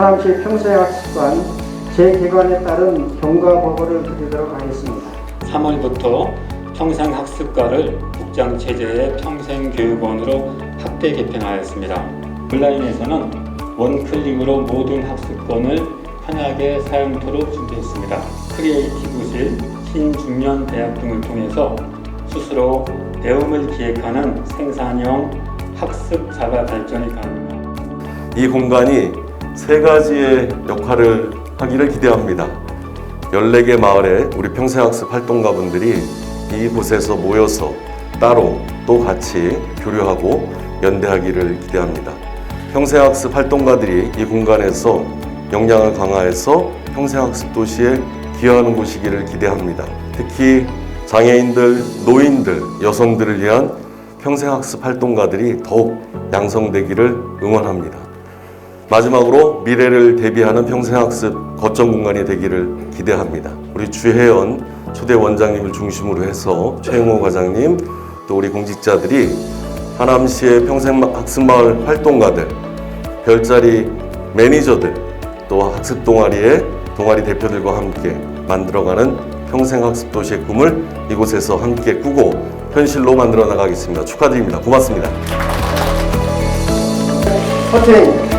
하남시 평생학습관 재개관에 따른 경과 보고를 드리도록 하겠습니다. 3월부터 평생학습과를 국장체제의 평생교육원으로 확대 개편하였습니다. 온라인에서는 원클릭으로 모든 학습권을 편하게 사용토록 준비했습니다. 크리에이티브실, 신중년 대학 등을 통해서 스스로 배움을 기획하는 생산형 학습 자가 발전이 가능합니다. 이 공간이 세 가지의 역할을 하기를 기대합니다. 14개 마을의 우리 평생학습 활동가분들이 이곳에서 모여서 따로 또 같이 교류하고 연대하기를 기대합니다. 평생학습 활동가들이 이 공간에서 역량을 강화해서 평생학습 도시에 기여하는 곳이기를 기대합니다. 특히 장애인들, 노인들, 여성들을 위한 평생학습 활동가들이 더욱 양성되기를 응원합니다. 마지막으로 미래를 대비하는 평생학습 거점 공간이 되기를 기대합니다. 우리 주혜연 초대 원장님을 중심으로 해서 최영호 과장님 또 우리 공직자들이 하남시의 평생학습마을 활동가들, 별자리 매니저들 또 학습 동아리의 동아리 대표들과 함께 만들어가는 평생학습 도시의 꿈을 이곳에서 함께 꾸고 현실로 만들어 나가겠습니다. 축하드립니다. 고맙습니다. 커팅!